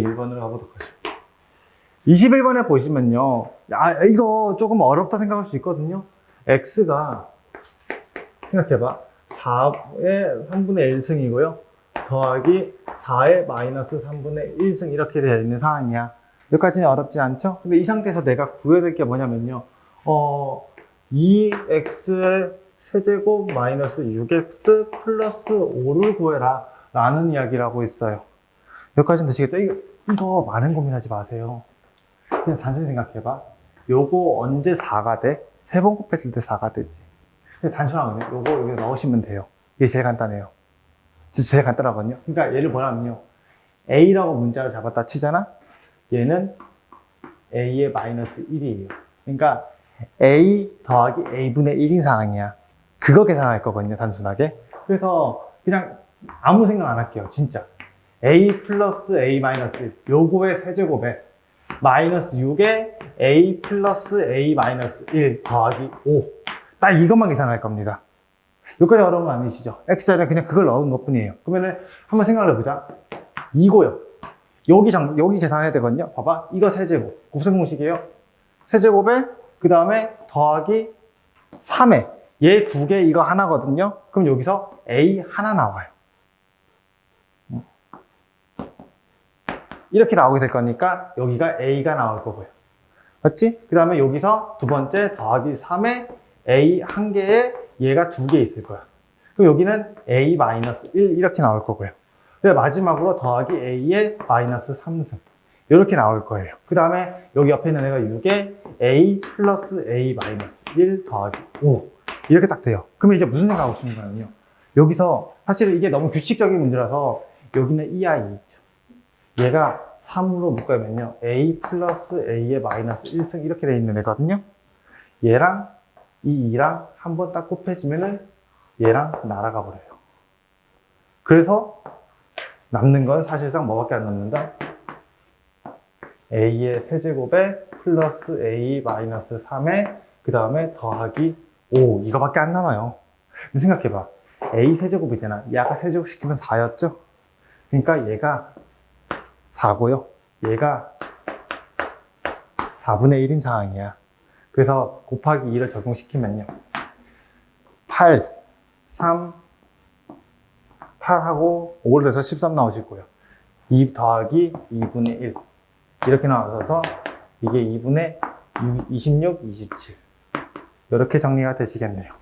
21번으로 가보도록 하죠. 21번에 보시면요. 아, 이거 조금 어렵다 생각할 수 있거든요. x가, 생각해봐. 4의 3분의 1승이고요. 더하기 4의 마이너스 3분의 1승 이렇게 되어 있는 상황이야. 여기까지는 어렵지 않죠? 근데 이 상태에서 내가 구해야 될 게 뭐냐면요. 어, 2x의 세제곱 마이너스 6x 플러스 5를 구해라. 라는 이야기를 하고 있어요. 여기까지는 되시겠죠? 이거, 이거 많은 고민하지 마세요. 그냥 단순히 생각해봐. 요거 언제 4가 돼? 세 번 곱했을 때 4가 되지. 그냥 단순하거든요. 요거 여기 넣으시면 돼요. 이게 제일 간단해요. 진짜 제일 간단하거든요. 그러니까 얘를 뭐냐면요. A라고 문자를 잡았다 치잖아? 얘는 A의 마이너스 1이에요. 그러니까 A 더하기 A분의 1인 상황이야. 그거 계산할 거거든요, 단순하게. 그래서 그냥 아무 생각 안 할게요, 진짜. A 플러스 A 마이너스 1. 요거의 세제곱에 마이너스 6에 A 플러스 A 마이너스 1 더하기 5. 딱 이것만 계산할 겁니다. 여기까지 어려운 거 아니시죠? X자리에 그냥 그걸 넣은 것 뿐이에요. 그러면은 한번 생각을 해보자. 이거요. 여기 장, 여기 계산해야 되거든요. 봐봐. 이거 세제곱. 곱셈 공식이에요. 세제곱에 그 다음에 더하기 3에 얘 두 개 이거 하나거든요. 그럼 여기서 A 하나 나와요. 이렇게 나오게 될 거니까 여기가 A가 나올 거고요. 맞지? 그 다음에 여기서 두 번째 더하기 3에 A 한 개에 얘가 두 개 있을 거야. 그럼 여기는 A 마이너스 1 이렇게 나올 거고요. 그 마지막으로 더하기 A의 마이너스 3승. 이렇게 나올 거예요. 그 다음에 여기 옆에 있는 애가 6에 A 플러스 A 마이너스 1 더하기 5. 이렇게 딱 돼요. 그러면 이제 무슨 생각하고 싶은 거냐면요. 여기서 사실 이게 너무 규칙적인 문제라서 여기는 이 아이 있죠. 얘가 3으로 묶으면요. A 플러스 A의 마이너스 1승 이렇게 돼 있는 애거든요. 얘랑 이 2랑 한 번 딱 곱해지면은 얘랑 날아가 버려요. 그래서 남는 건 사실상 뭐밖에 안 남는다? A의 세제곱에 플러스 A 마이너스 3에 그 다음에 더하기 5 이거밖에 안 남아요. 생각해봐. A 세제곱이잖아. 얘가 세제곱 시키면 4였죠? 그러니까 얘가 4고요. 얘가 4분의 1인 상황이야. 그래서 곱하기 2를 적용시키면요. 8, 3, 8하고 5로 돼서 13 나오실 거예요. 2 더하기 2분의 1. 이렇게 나와서 이게 2분의 26, 27. 이렇게 정리가 되시겠네요.